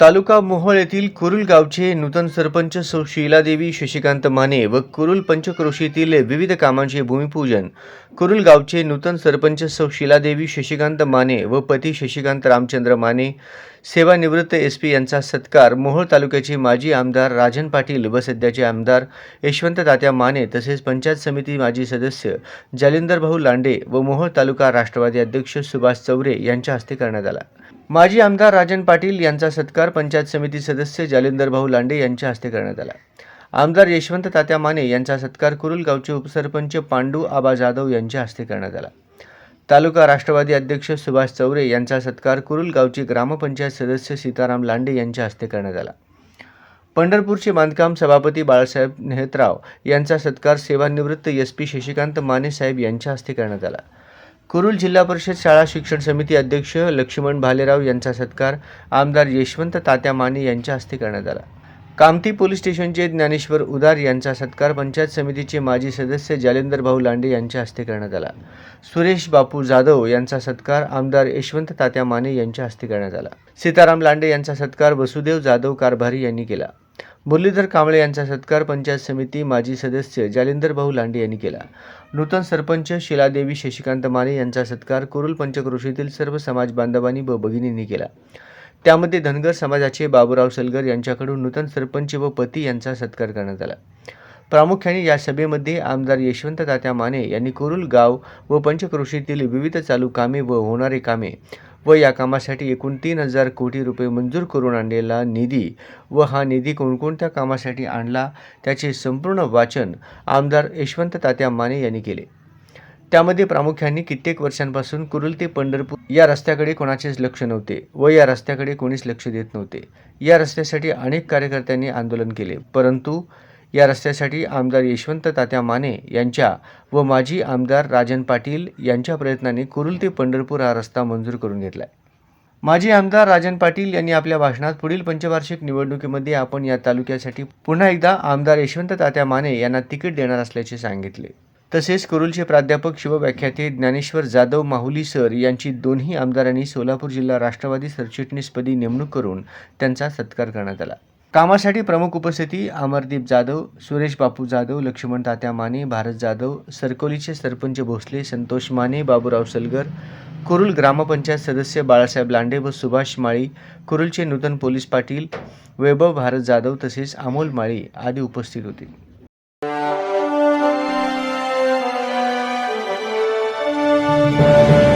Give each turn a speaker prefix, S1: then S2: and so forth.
S1: तालुका मोहोळ येथील कुरुल गावचे नूतन सरपंच सौ शीलादेवी शशिकांत माने व कुरुल पंचक्रोशीतील विविध कामांचे भूमिपूजन. कुरुल गावचे नूतन सरपंच सौ शीलादेवी शशिकांत माने व पती शशिकांत रामचंद्र माने सेवानिवृत्त एस पी यांचा सत्कार. मोहोळ तालुक्याचे माजी आमदार राजन पाटील व सध्याचे आमदार यशवंत तात्या माने तसेच पंचायत समिती माजी सदस्य जालिंदर भाऊ लांडे व मोहोळ तालुका राष्ट्रवादी अध्यक्ष सुभाष चौरे यांच्या हस्ते करण्यात आला. माजी आमदार राजन पाटील यांचा सत्कार पंचायत समिती सदस्य जालिंदर भाऊ लांडे यांच्या हस्ते करण्यात आला. आमदार यशवंत तात्या माने यांचा सत्कार कुरुल गावचे उपसरपंच पांडू आबा जाधव यांच्या हस्ते करण्यात आला. तालुका राष्ट्रवादी अध्यक्ष सुभाष चौरे यांचा सत्कार कुरुल गावची ग्रामपंचायत सदस्य सीताराम लांडे यांच्या हस्ते करण्यात आला. पंढरपूरचे बांधकाम सभापती बाळासाहेब नेहतराव यांचा सत्कार सेवानिवृत्त एस पी शशिकांत माने साहेब यांच्या हस्ते करण्यात आला. कुरुल जिल्हा परिषद शाळा शिक्षण समिती अध्यक्ष लक्ष्मण भालेराव यांचा सत्कार आमदार यशवंत तात्या माने यांच्या हस्ते करण्यात आला. कामती पोलीस स्टेशनचे ज्ञानेश्वर उदार यांचा सत्कार पंचायत समितीचे माजी सदस्य जालेंदर भाऊ लांडे यांच्या हस्ते करण्यात आला. सुरेश बापू जाधव यांचा सत्कार आमदार यशवंत तात्या माने यांच्या हस्ते करण्यात आला. सीताराम लांडे यांचा सत्कार वसुदेव जाधव कारभारी यांनी केला. मुरलीधर कांबळे यांचा सत्कार पंचायत समिती माजी सदस्य जालेंदर भाऊ लांडे यांनी केला. नूतन सरपंच शिलादेवी शशिकांत माने यांचा सत्कार कुरुल पंचक्रोशीतील सर्व समाज बांधवांनी व भगिनींनी केला. त्यामध्ये धनगर समाजाचे बाबूराव सलगर यांच्याकडून नूतन सरपंच व पती यांचा सत्कार करण्यात आला. प्रामुख्याने या सभेमध्ये आमदार यशवंत तात्या माने यांनी कुरुल गाव व पंचक्रोशीतील विविध चालू कामे व होणारे कामे व या कामासाठी एकूण तीन हजार कोटी रुपये मंजूर करून आणलेला निधी व हा निधी कोणकोणत्या कामासाठी आणला त्याचे संपूर्ण वाचन आमदार यशवंत तात्या माने यांनी केले. त्यामध्ये प्रामुख्याने कित्येक वर्षांपासून कुरुल ते पंढरपूर या रस्त्याकडे कोणाचेच लक्ष नव्हते व या रस्त्याकडे कोणीच लक्ष देत नव्हते. या रस्त्यासाठी अनेक कार्यकर्त्यांनी आंदोलन केले परंतु या रस्त्यासाठी आमदार यशवंत तात्या माने यांच्या व माजी आमदार राजन पाटील यांच्या प्रयत्नाने कुरुल ते पंढरपूर हा रस्ता मंजूर करून घेतला आहे माजी आमदार राजन पाटील यांनी आपल्या भाषणात पुढील पंचवार्षिक निवडणुकीमध्ये आपण या तालुक्यासाठी पुन्हा एकदा आमदार यशवंत तात्या माने यांना तिकीट देणार असल्याचे सांगितले. तसेच कुरुलचे प्राध्यापक शिवव्याख्याते ज्ञानेश्वर जाधव माहुली सर यांची दोन्ही आमदारांनी सोलापूर जिल्हा राष्ट्रवादी सरचिटणीसपदी नेमणूक करून त्यांचा सत्कार करण्यात आला. कामासाठी प्रमुख उपस्थिती अमरदीप जाधव सुरेश बापू जाधव लक्ष्मण तात्या माने भारत जाधव सरकोलीचे सरपंच भोसले संतोष माने बाबूराव सलगर कुरुल ग्रामपंचायत सदस्य बाळासाहेब लांडे व सुभाष माळी कुरुलचे नूतन पोलीस पाटील वैभव भारत जाधव तसेच अमोल माळी आदी उपस्थित होते. Thank you.